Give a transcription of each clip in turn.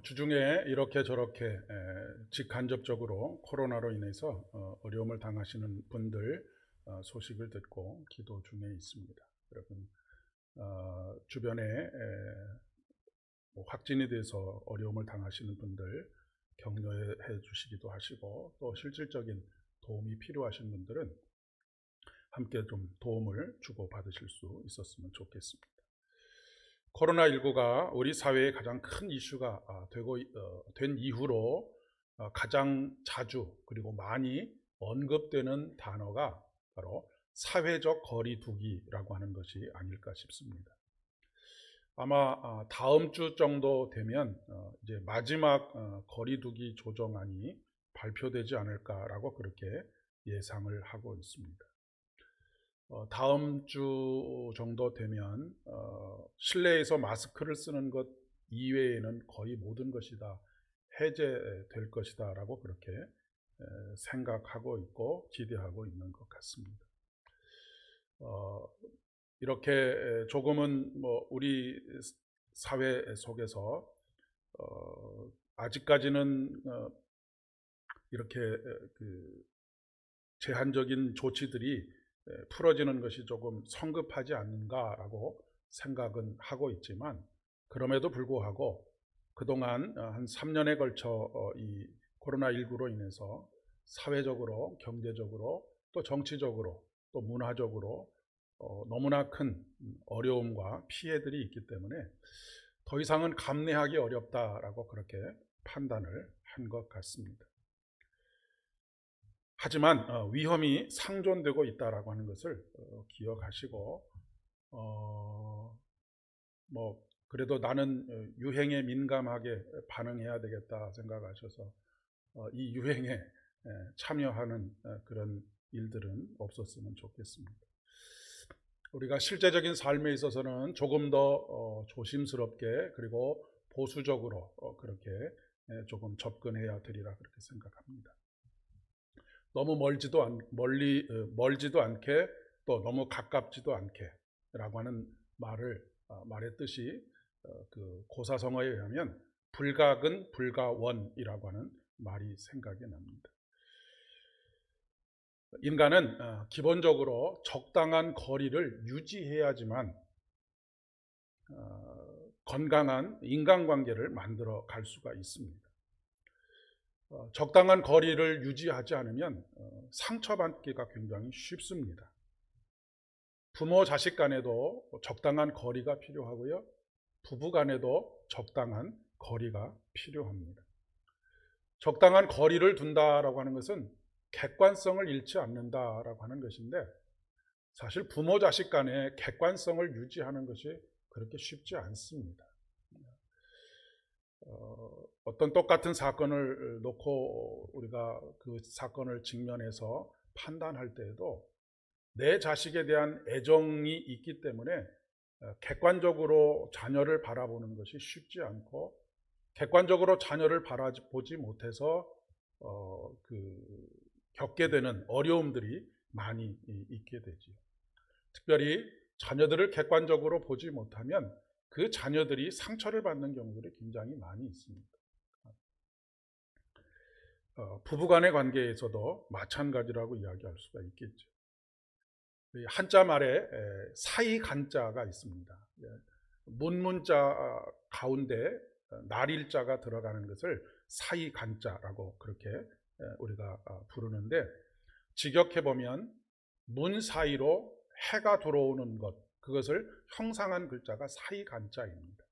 어, 주중에 이렇게 저렇게 에, 직간접적으로 코로나로 인해서 어, 어려움을 당하시는 분들 어, 소식을 듣고 기도 중에 있습니다. 여러분 어, 주변에 에, 뭐 확진이 돼서 어려움을 당하시는 분들 격려해 주시기도 하시고 또 실질적인 도움이 필요하신 분들은 함께 좀 도움을 주고 받으실 수 있었으면 좋겠습니다. 코로나19가 우리 사회의 가장 큰 이슈가 아, 되고 어, 된 이후로 어, 가장 자주 그리고 많이 언급되는 단어가 바로 사회적 거리두기라고 하는 것이 아닐까 싶습니다. 아마 아, 다음 주 정도 되면 어, 이제 마지막 어, 거리두기 조정안이 발표되지 않을까라고 그렇게 예상을 하고 있습니다. 어, 다음 주 정도 되면 어, 실내에서 마스크를 쓰는 것 이외에는 거의 모든 것이 다 해제될 것이다 라고 그렇게 에, 생각하고 있고 기대하고 있는 것 같습니다. 어, 이렇게 에, 조금은 뭐 우리 사회 속에서 어, 아직까지는 어, 이렇게 에, 그 제한적인 조치들이 에, 풀어지는 것이 조금 성급하지 않는가라고 생각은 하고 있지만 그럼에도 불구하고 그동안 어, 한 3년에 걸쳐 어, 이 코로나19로 인해서 사회적으로, 경제적으로, 또 정치적으로, 또 문화적으로 어, 너무나 큰 어려움과 피해들이 있기 때문에 더 이상은 감내하기 어렵다라고 그렇게 판단을 한 것 같습니다. 하지만 어, 위험이 상존되고 있다라고 하는 것을 어, 기억하시고 어, 뭐 그래도 나는 어, 유행에 민감하게 반응해야 되겠다 생각하셔서 어, 이 유행에 에, 참여하는 어, 그런 일들은 없었으면 좋겠습니다. 우리가 실제적인 삶에 있어서는 조금 더 어, 조심스럽게 그리고 보수적으로 어, 그렇게 에, 조금 접근해야 되리라 그렇게 생각합니다. 너무 멀지도 않, 멀리 어, 멀지도 않게 또 너무 가깝지도 않게라고 하는 말을 어, 말의 뜻이 어, 그 고사성어에 의하면 불각은 불가원이라고 하는 말이 생각이 납니다. 인간은 어, 기본적으로 적당한 거리를 유지해야지만 어, 건강한 인간관계를 만들어 갈 수가 있습니다. 어, 적당한 거리를 유지하지 않으면 어, 상처받기가 굉장히 쉽습니다. 부모 자식 간에도 적당한 거리가 필요하고요. 부부 간에도 적당한 거리가 필요합니다. 적당한 거리를 둔다라고 하는 것은 객관성을 잃지 않는다라고 하는 것인데 사실 부모 자식 간에 객관성을 유지하는 것이 그렇게 쉽지 않습니다. 어, 어떤 똑같은 사건을 놓고 우리가 그 사건을 직면해서 판단할 때에도 내 자식에 대한 애정이 있기 때문에 어, 객관적으로 자녀를 바라보는 것이 쉽지 않고 객관적으로 자녀를 바라보지 못해서 어, 그 겪게 되는 어려움들이 많이 있게 되지요. 특별히 자녀들을 객관적으로 보지 못하면 그 자녀들이 상처를 받는 경우들이 굉장히 많이 있습니다. 어, 부부간의 관계에서도 마찬가지라고 이야기할 수가 있겠죠. 한자 말에 사이 간자가 있습니다. 예, 문문자 가운데 날일자가 들어가는 것을 사이 간자라고 그렇게 우리가 아, 부르는데 직역해 보면 문 사이로 해가 들어오는 것 그것을 형상한 글자가 사이 간자입니다.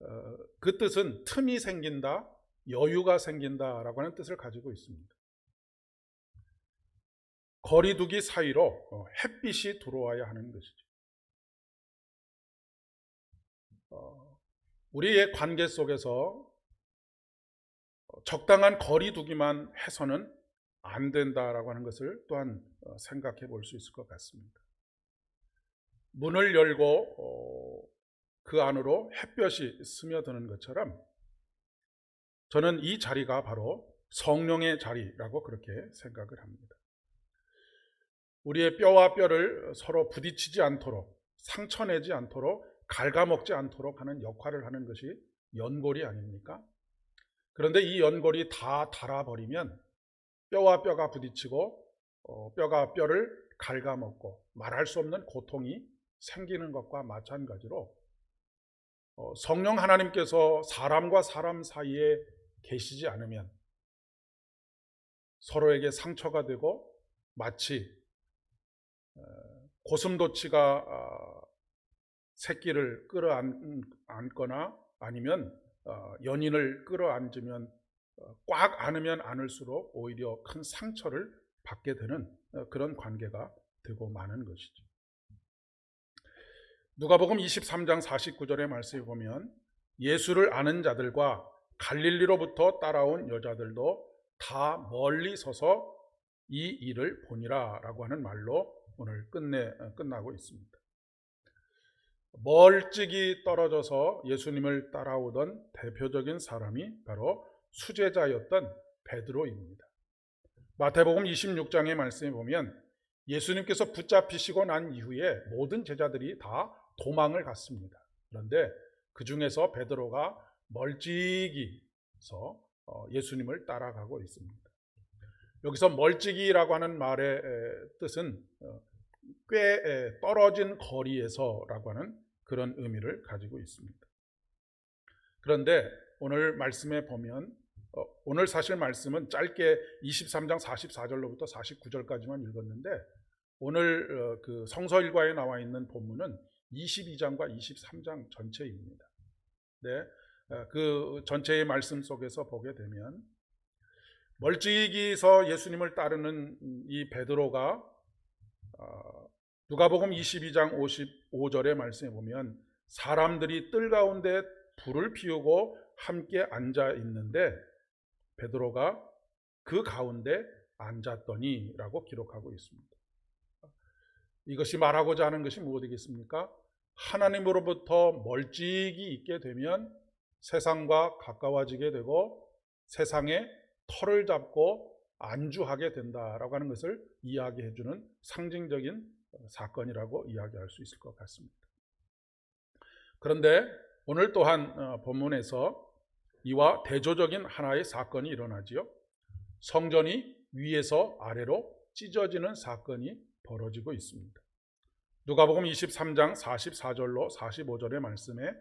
어, 그 뜻은 틈이 생긴다, 여유가 생긴다라고 하는 뜻을 가지고 있습니다. 거리두기 사이로 어, 햇빛이 들어와야 하는 것이죠. 어, 우리의 관계 속에서 적당한 거리두기만 해서는 안 된다라고 하는 것을 또한 생각해 볼 수 있을 것 같습니다. 문을 열고 그 안으로 햇볕이 스며드는 것처럼 저는 이 자리가 바로 성령의 자리라고 그렇게 생각을 합니다. 우리의 뼈와 뼈를 서로 부딪히지 않도록 상처내지 않도록 갉아먹지 않도록 하는 역할을 하는 것이 연골이 아닙니까? 그런데 이 연골이 다 닳아버리면 뼈와 뼈가 부딪히고 어, 뼈가 뼈를 갉아먹고 말할 수 없는 고통이 생기는 것과 마찬가지로 어, 성령 하나님께서 사람과 사람 사이에 계시지 않으면 서로에게 상처가 되고 마치 어, 고슴도치가 어, 새끼를 끌어안거나 아니면 어, 연인을 끌어안으면 어, 꽉 안으면 안을수록 오히려 큰 상처를 받게 되는 어, 그런 관계가 되고 마는 것이죠. 누가복음 23장 49절의 말씀에 보면 예수를 아는 자들과 갈릴리로부터 따라온 여자들도 다 멀리 서서 이 일을 보니라 라고 하는 말로 오늘 끝내 끝나고 있습니다. 멀찍이 떨어져서 예수님을 따라오던 대표적인 사람이 바로 수제자였던 베드로입니다. 마태복음 26장의 말씀에 보면 예수님께서 붙잡히시고 난 이후에 모든 제자들이 다 도망을 갔습니다. 그런데 그 중에서 베드로가 멀찍이서 어, 예수님을 따라가고 있습니다. 여기서 멀찍이라고 하는 말의 뜻은 어, 꽤 떨어진 거리에서라고 하는 그런 의미를 가지고 있습니다. 그런데 오늘 말씀에 보면 어, 오늘 사실 말씀은 짧게 23장 44절로부터 49절까지만 읽었는데 오늘 그 성서 일과에 나와 있는 본문은 22장과 23장 전체입니다. 네, 그 전체의 말씀 속에서 보게 되면 멀찍이서 예수님을 따르는 이 베드로가 어, 누가복음 22장 55절의 말씀에 보면 사람들이 뜰 가운데 불을 피우고 함께 앉아 있는데 베드로가 그 가운데 앉았더니라고 기록하고 있습니다. 이것이 말하고자 하는 것이 무엇이겠습니까? 하나님으로부터 멀찍이 있게 되면 세상과 가까워지게 되고 세상에 털을 잡고 안주하게 된다라고 하는 것을 이야기해 주는 상징적인 사건이라고 이야기할 수 있을 것 같습니다. 그런데 오늘 또한 어, 본문에서 이와 대조적인 하나의 사건이 일어나지요. 성전이 위에서 아래로 찢어지는 사건이 벌어지고 있습니다. 누가복음 23장 44절로 45절의 말씀에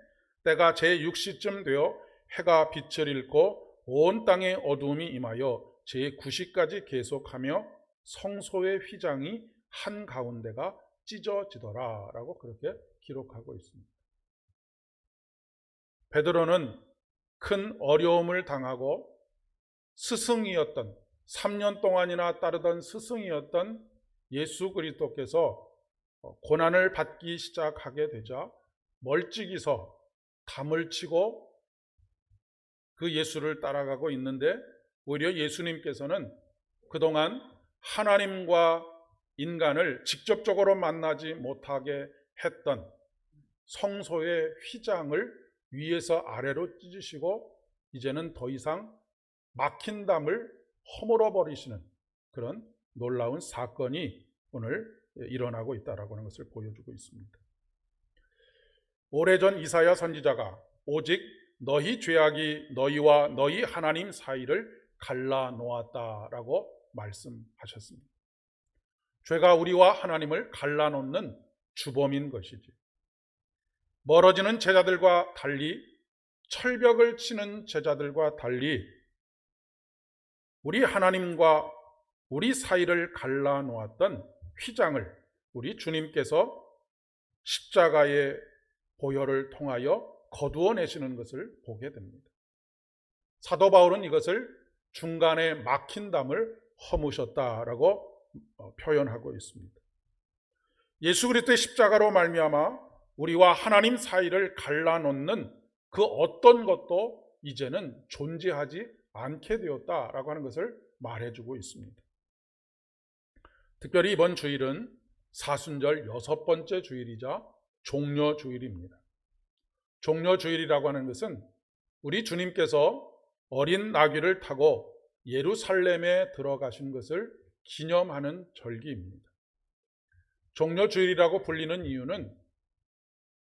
때가 제6시쯤 되어 해가 빛을 잃고 온 땅에 어두움이 임하여 제9시까지 계속하며 성소의 휘장이 한 가운데가 찢어지더라 라고 그렇게 기록하고 있습니다. 베드로는 큰 어려움을 당하고 스승이었던 3년 동안이나 따르던 스승이었던 예수 그리스도께서 고난을 받기 시작하게 되자 멀찍이서 담을 치고 그 예수를 따라가고 있는데 오히려 예수님께서는 그동안 하나님과 인간을 직접적으로 만나지 못하게 했던 성소의 휘장을 위에서 아래로 찢으시고 이제는 더 이상 막힌 담을 허물어 버리시는 그런 놀라운 사건이 오늘 일어나고 있다라고 하는 것을 보여주고 있습니다. 오래전 이사야 선지자가 오직 너희 죄악이 너희와 너희 하나님 사이를 갈라 놓았다라고 말씀하셨습니다. 죄가 우리와 하나님을 갈라 놓는 주범인 것이지. 멀어지는 제자들과 달리 철벽을 치는 제자들과 달리 우리 하나님과 우리 사이를 갈라 놓았던 휘장을 우리 주님께서 십자가의 보혈을 통하여 거두어 내시는 것을 보게 됩니다. 사도 바울은 이것을 중간에 막힌 담을 허무셨다라고 어, 표현하고 있습니다. 예수 그리스도의 십자가로 말미암아 우리와 하나님 사이를 갈라놓는 그 어떤 것도 이제는 존재하지 않게 되었다라고 하는 것을 말해주고 있습니다. 특별히 이번 주일은 사순절 여섯 번째 주일이자 종려 주일입니다. 종려주일이라고 하는 것은 우리 주님께서 어린 나귀를 타고 예루살렘에 들어가신 것을 기념하는 절기입니다. 종려주일이라고 불리는 이유는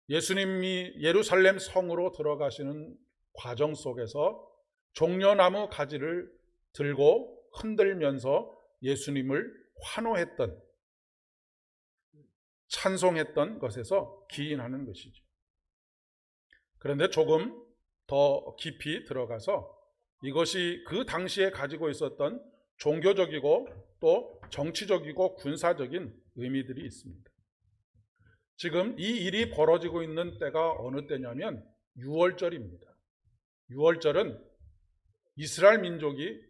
예수님이 예루살렘 성으로 들어가시는 과정 속에서 종려나무 가지를 들고 흔들면서 예수님을 환호했던 찬송했던 것에서 기인하는 것이죠. 그런데 조금 더 깊이 들어가서 이것이 그 당시에 가지고 있었던 종교적이고 또 정치적이고 군사적인 의미들이 있습니다. 지금 이 일이 벌어지고 있는 때가 어느 때냐면 6월절입니다. 6월절은 이스라엘 민족이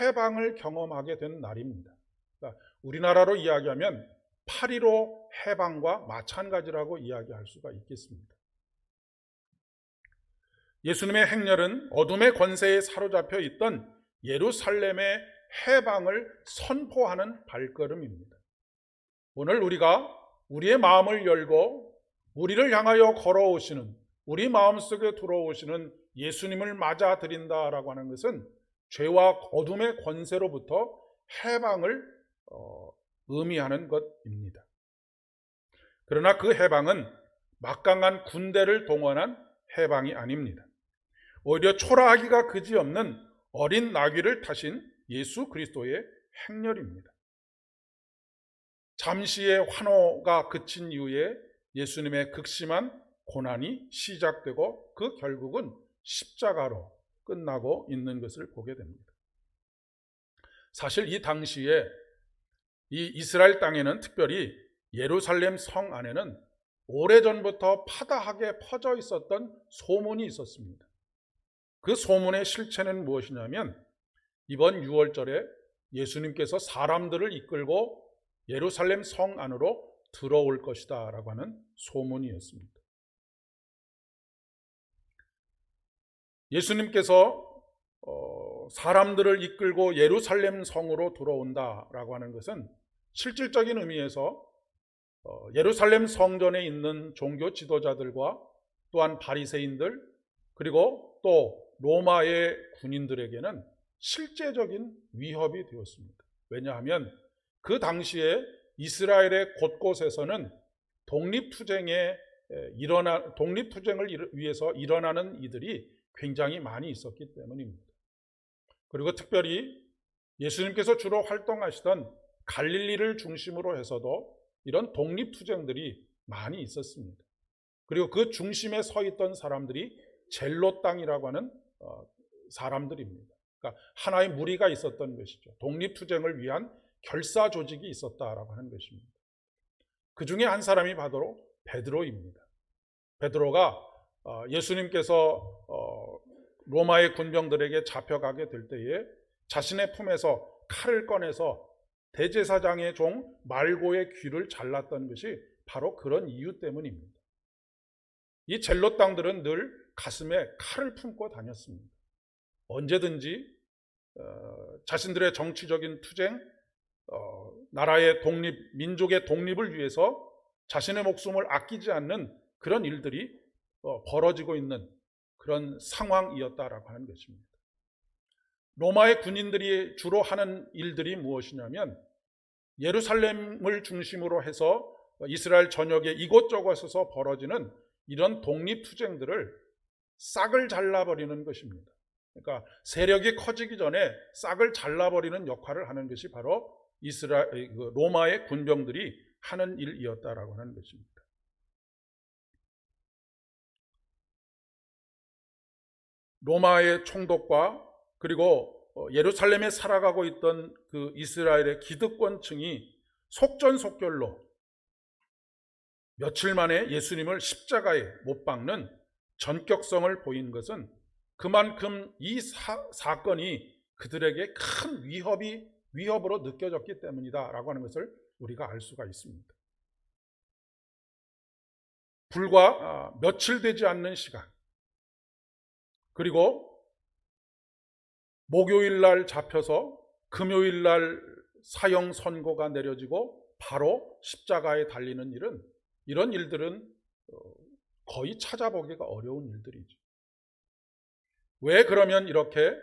해방을 경험하게 된 날입니다. 그러니까 우리나라로 이야기하면 8.15 해방과 마찬가지라고 이야기할 수가 있겠습니다. 예수님의 행렬은 어둠의 권세에 사로잡혀 있던 예루살렘의 해방을 선포하는 발걸음입니다. 오늘 우리가 우리의 마음을 열고 우리를 향하여 걸어오시는 우리 마음속에 들어오시는 예수님을 맞아들인다라고 하는 것은 죄와 어둠의 권세로부터 해방을 어, 의미하는 것입니다. 그러나 그 해방은 막강한 군대를 동원한 해방이 아닙니다. 오히려 초라하기가 그지없는 어린 나귀를 타신 예수 그리스도의 행렬입니다. 잠시의 환호가 그친 이후에 예수님의 극심한 고난이 시작되고 그 결국은 십자가로 끝나고 있는 것을 보게 됩니다. 사실 이 당시에 이 이스라엘 땅에는 특별히 예루살렘 성 안에는 오래전부터 파다하게 퍼져 있었던 소문이 있었습니다. 그 소문의 실체는 무엇이냐면 이번 6월절에 예수님께서 사람들을 이끌고 예루살렘 성 안으로 들어올 것이다 라고 하는 소문이었습니다. 예수님께서 어, 사람들을 이끌고 예루살렘 성으로 들어온다 라고 하는 것은 실질적인 의미에서 어, 예루살렘 성전에 있는 종교 지도자들과 또한 바리새인들 그리고 또 로마의 군인들에게는 실제적인 위협이 되었습니다. 왜냐하면 그 당시에 이스라엘의 곳곳에서는 독립투쟁에 일어나 독립투쟁을 위해서 일어나는 이들이 굉장히 많이 있었기 때문입니다. 그리고 특별히 예수님께서 주로 활동하시던 갈릴리를 중심으로 해서도 이런 독립투쟁들이 많이 있었습니다. 그리고 그 중심에 서 있던 사람들이 젤로 땅이라고 하는 어, 사람들입니다. 그러니까 하나의 무리가 있었던 것이죠. 독립투쟁을 위한 결사 조직이 있었다라고 하는 것입니다. 그 중에 한 사람이 바로 베드로입니다. 베드로가 어, 예수님께서 어, 로마의 군병들에게 잡혀가게 될 때에 자신의 품에서 칼을 꺼내서 대제사장의 종 말고의 귀를 잘랐던 것이 바로 그런 이유 때문입니다. 이 젤롯 땅들은 늘 가슴에 칼을 품고 다녔습니다. 언제든지 어, 자신들의 정치적인 투쟁, 어, 나라의 독립, 민족의 독립을 위해서 자신의 목숨을 아끼지 않는 그런 일들이 어, 벌어지고 있는 그런 상황이었다라고 하는 것입니다. 로마의 군인들이 주로 하는 일들이 무엇이냐면 예루살렘을 중심으로 해서 이스라엘 전역에 이곳저곳에서 벌어지는 이런 독립투쟁들을 싹을 잘라버리는 것입니다. 그러니까 세력이 커지기 전에 싹을 잘라버리는 역할을 하는 것이 바로 이스라엘 그 로마의 군병들이 하는 일이었다라고 하는 것입니다. 로마의 총독과 그리고 어, 예루살렘에 살아가고 있던 그 이스라엘의 기득권층이 속전속결로 며칠 만에 예수님을 십자가에 못 박는 전격성을 보인 것은 그만큼 이 사, 건이 그들에게 큰 위협이 위협으로 느껴졌기 때문이다라고 하는 것을 우리가 알 수가 있습니다. 불과 아, 며칠 되지 않는 시간 그리고 목요일 날 잡혀서 금요일 날 사형 선고가 내려지고 바로 십자가에 달리는 일은 이런 일들은 어, 거의 찾아보기가 어려운 일들이죠. 왜 그러면 이렇게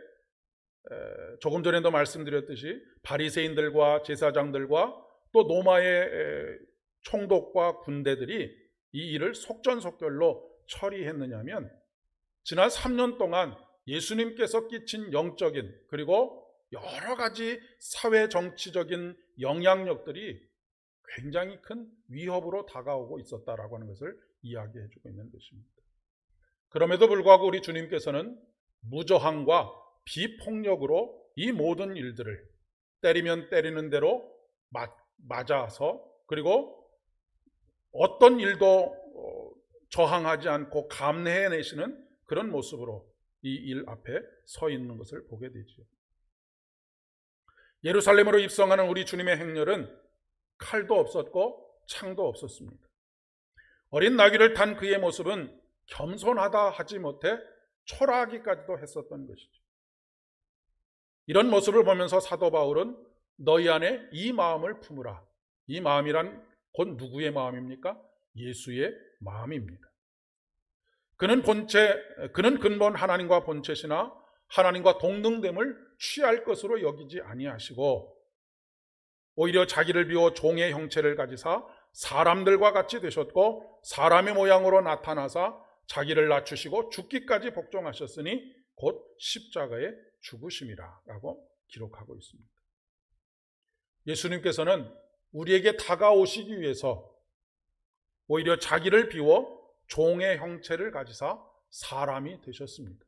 조금 전에도 말씀드렸듯이 바리새인들과 제사장들과 또 노마의 총독과 군대들이 이 일을 속전속결로 처리했느냐면 지난 3년 동안 예수님께서 끼친 영적인 그리고 여러 가지 사회 정치적인 영향력들이 굉장히 큰 위협으로 다가오고 있었다라고 하는 것을 이야기해 주고 있는 것입니다. 그럼에도 불구하고 우리 주님께서는 무저항과 비폭력으로 이 모든 일들을 때리면 때리는 대로 맞, 맞아서 그리고 어떤 일도 어, 저항하지 않고 감내해내시는 그런 모습으로 이 일 앞에 서 있는 것을 보게 되지요. 예루살렘으로 입성하는 우리 주님의 행렬은 칼도 없었고 창도 없었습니다. 어린 나귀를 탄 그의 모습은 겸손하다 하지 못해 초라하기까지도 했었던 것이죠. 이런 모습을 보면서 사도 바울은 너희 안에 이 마음을 품으라. 이 마음이란 곧 누구의 마음입니까? 예수의 마음입니다. 그는 본체, 그는 근본 하나님과 본체시나 하나님과 동등됨을 취할 것으로 여기지 아니하시고 오히려 자기를 비워 종의 형체를 가지사 사람들과 같이 되셨고 사람의 모양으로 나타나사 자기를 낮추시고 죽기까지 복종하셨으니 곧 십자가에 죽으심이라라고 기록하고 있습니다. 예수님께서는 우리에게 다가오시기 위해서 오히려 자기를 비워 종의 형체를 가지사 사람이 되셨습니다.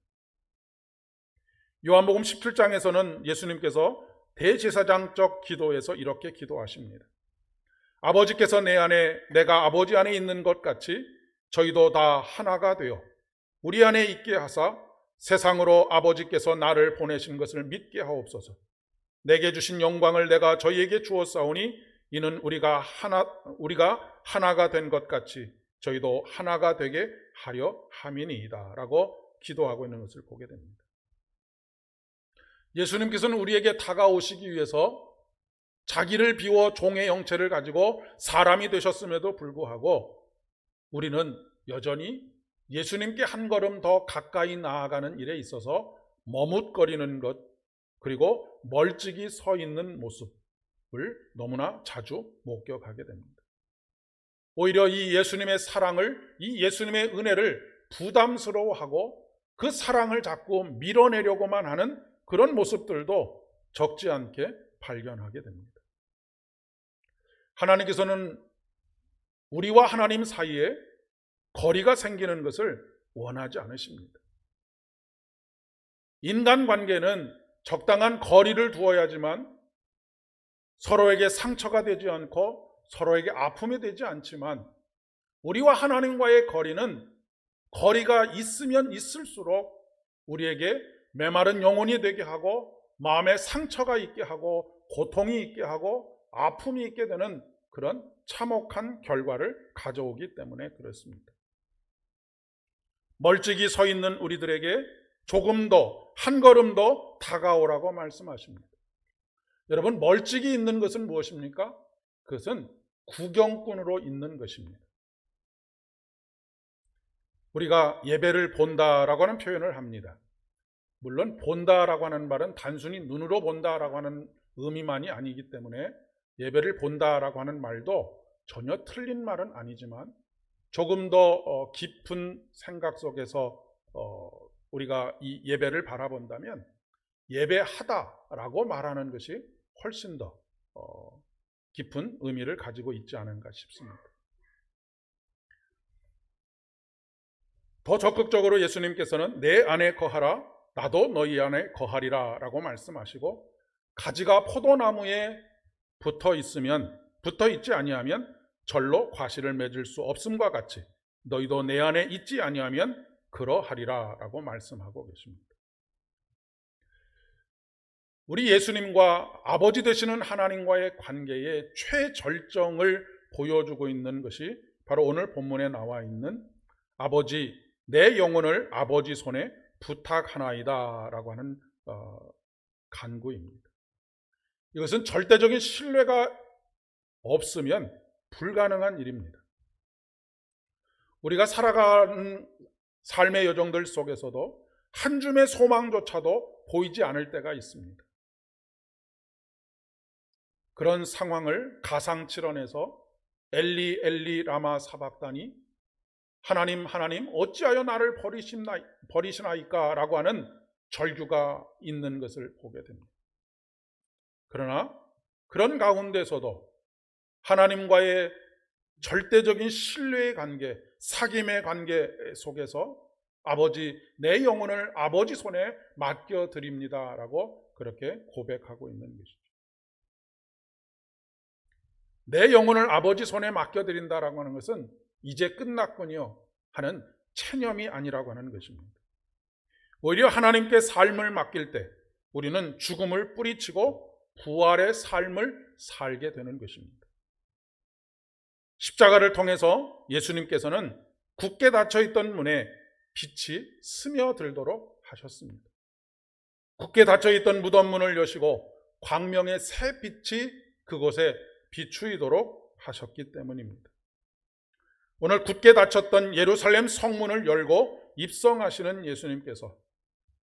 요한복음 17장에서는 예수님께서 대제사장적 기도에서 이렇게 기도하십니다. 아버지께서 내 안에 내가 아버지 안에 있는 것 같이 저희도 다 하나가 되어 우리 안에 있게 하사 세상으로 아버지께서 나를 보내신 것을 믿게 하옵소서. 내게 주신 영광을 내가 저희에게 주었사오니 이는 우리가 하나 우리가 하나가 된 것 같이 저희도 하나가 되게 하려 함이니이다라고 기도하고 있는 것을 보게 됩니다. 예수님께서는 우리에게 다가오시기 위해서 자기를 비워 종의 형체를 가지고 사람이 되셨음에도 불구하고 우리는 여전히 예수님께 한 걸음 더 가까이 나아가는 일에 있어서 머뭇거리는 것 그리고 멀찍이 서 있는 모습을 너무나 자주 목격하게 됩니다. 오히려 이 예수님의 사랑을, 이 예수님의 은혜를 부담스러워하고 그 사랑을 자꾸 밀어내려고만 하는 그런 모습들도 적지 않게 발견하게 됩니다. 하나님께서는 우리와 하나님 사이에 거리가 생기는 것을 원하지 않으십니다. 인간 관계는 적당한 거리를 두어야지만 서로에게 상처가 되지 않고 서로에게 아픔이 되지 않지만 우리와 하나님과의 거리는 거리가 있으면 있을수록 우리에게 메마른 영혼이 되게 하고 마음에 상처가 있게 하고 고통이 있게 하고 아픔이 있게 되는 그런 참혹한 결과를 가져오기 때문에 그렇습니다. 멀찍이 서 있는 우리들에게 조금 더, 한 걸음 더 다가오라고 말씀하십니다. 여러분, 멀찍이 있는 것은 무엇입니까? 그것은 구경꾼으로 있는 것입니다. 우리가 예배를 본다라고 하는 표현을 합니다. 물론 본다라고 하는 말은 단순히 눈으로 본다라고 하는 의미만이 아니기 때문에 예배를 본다라고 하는 말도 전혀 틀린 말은 아니지만 조금 더 어, 깊은 생각 속에서 어, 우리가 이 예배를 바라본다면 예배하다라고 말하는 것이 훨씬 더 어, 깊은 의미를 가지고 있지 않은가 싶습니다. 더 적극적으로 예수님께서는 내 안에 거하라 나도 너희 안에 거하리라 라고 말씀하시고 가지가 포도나무에 붙어 있으면 붙어 있지 아니하면 절로 과실을 맺을 수 없음과 같이 너희도 내 안에 있지 아니하면 그러하리라 라고 말씀하고 계십니다. 우리 예수님과 아버지 되시는 하나님과의 관계의 최절정을 보여주고 있는 것이 바로 오늘 본문에 나와 있는 아버지 내 영혼을 아버지 손에 부탁하나이다라고 하는 어, 간구입니다. 이것은 절대적인 신뢰가 없으면 불가능한 일입니다. 우리가 살아가는 삶의 여정들 속에서도 한 줌의 소망조차도 보이지 않을 때가 있습니다. 그런 상황을 가상칠언에서 엘리 엘리 라마 사박단이 하나님 하나님 어찌하여 나를 버리시나, 버리시나이까 라고 하는 절규가 있는 것을 보게 됩니다. 그러나 그런 가운데서도 하나님과의 절대적인 신뢰의 관계, 사귐의 관계 속에서 아버지 내 영혼을 아버지 손에 맡겨 드립니다 라고 그렇게 고백하고 있는 것이죠. 내 영혼을 아버지 손에 맡겨 드린다라고 하는 것은 이제 끝났군요 하는 체념이 아니라고 하는 것입니다. 오히려 하나님께 삶을 맡길 때 우리는 죽음을 뿌리치고 부활의 삶을 살게 되는 것입니다. 십자가를 통해서 예수님께서는 굳게 닫혀 있던 문에 빛이 스며들도록 하셨습니다. 굳게 닫혀 있던 무덤 문을 여시고 광명의 새 빛이 그곳에 비추이도록 하셨기 때문입니다. 오늘 굳게 닫혔던 예루살렘 성문을 열고 입성하시는 예수님께서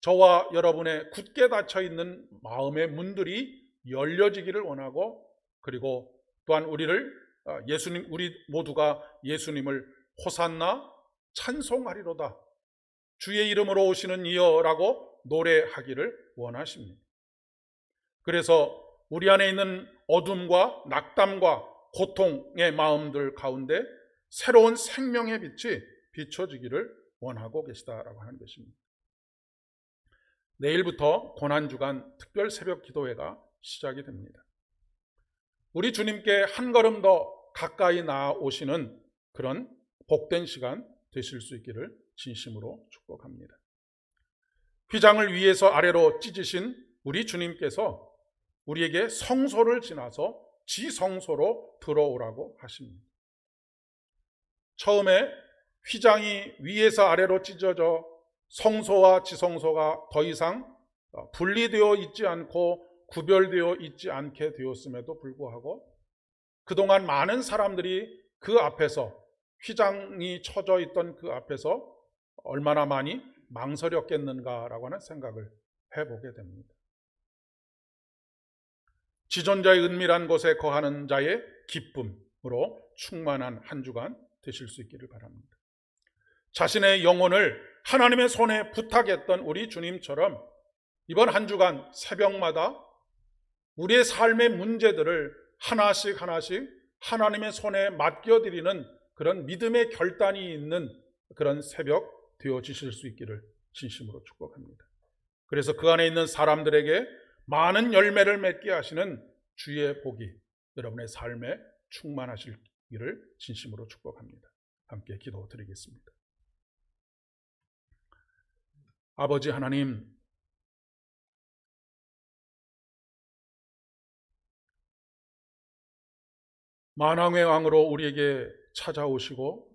저와 여러분의 굳게 닫혀 있는 마음의 문들이 열려지기를 원하고 그리고 또한 우리를 어, 예수님 우리 모두가 예수님을 호산나 찬송하리로다 주의 이름으로 오시는 이여라고 노래하기를 원하십니다. 그래서 우리 안에 있는 어둠과 낙담과 고통의 마음들 가운데 새로운 생명의 빛이 비춰지기를 원하고 계시다라고 하는 것입니다. 내일부터 고난주간 특별 새벽 기도회가 시작이 됩니다. 우리 주님께 한 걸음 더 가까이 나오시는 그런 복된 시간 되실 수 있기를 진심으로 축복합니다. 휘장을 위에서 아래로 찢으신 우리 주님께서 우리에게 성소를 지나서 지성소로 들어오라고 하십니다. 처음에 휘장이 위에서 아래로 찢어져 성소와 지성소가 더 이상 분리되어 있지 않고 구별되어 있지 않게 되었음에도 불구하고 그동안 많은 사람들이 그 앞에서 휘장이 쳐져 있던 그 앞에서 얼마나 많이 망설였겠는가라고 하는 생각을 해보게 됩니다. 지존자의 은밀한 곳에 거하는 자의 기쁨으로 충만한 한 주간 되실 수 있기를 바랍니다. 자신의 영혼을 하나님의 손에 부탁했던 우리 주님처럼 이번 한 주간 새벽마다 우리의 삶의 문제들을 하나씩 하나씩 하나님의 손에 맡겨드리는 그런 믿음의 결단이 있는 그런 새벽 되어지실 수 있기를 진심으로 축복합니다. 그래서 그 안에 있는 사람들에게 많은 열매를 맺게 하시는 주의 복이 여러분의 삶에 충만하실기를 진심으로 축복합니다. 함께 기도 드리겠습니다. 아버지 하나님, 만왕의 왕으로 우리에게 찾아오시고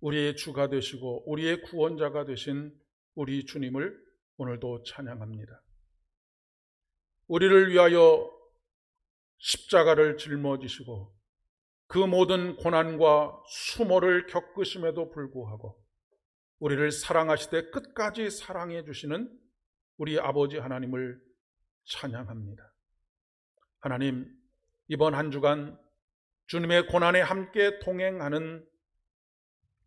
우리의 주가 되시고 우리의 구원자가 되신 우리 주님을 오늘도 찬양합니다. 우리를 위하여 십자가를 짊어지시고 그 모든 고난과 수모를 겪으심에도 불구하고 우리를 사랑하시되 끝까지 사랑해 주시는 우리 아버지 하나님을 찬양합니다. 하나님, 이번 한 주간 주님의 고난에 함께 동행하는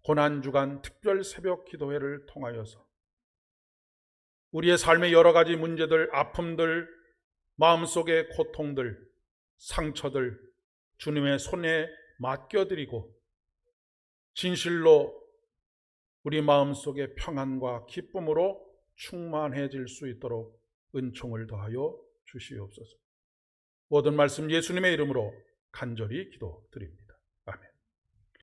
고난주간 특별 새벽 기도회를 통하여서 우리의 삶의 여러 가지 문제들, 아픔들, 마음속의 고통들, 상처들 주님의 손에 맡겨드리고 진실로 우리 마음속의 평안과 기쁨으로 충만해질 수 있도록 은총을 더하여 주시옵소서. 모든 말씀 예수님의 이름으로 간절히 기도드립니다.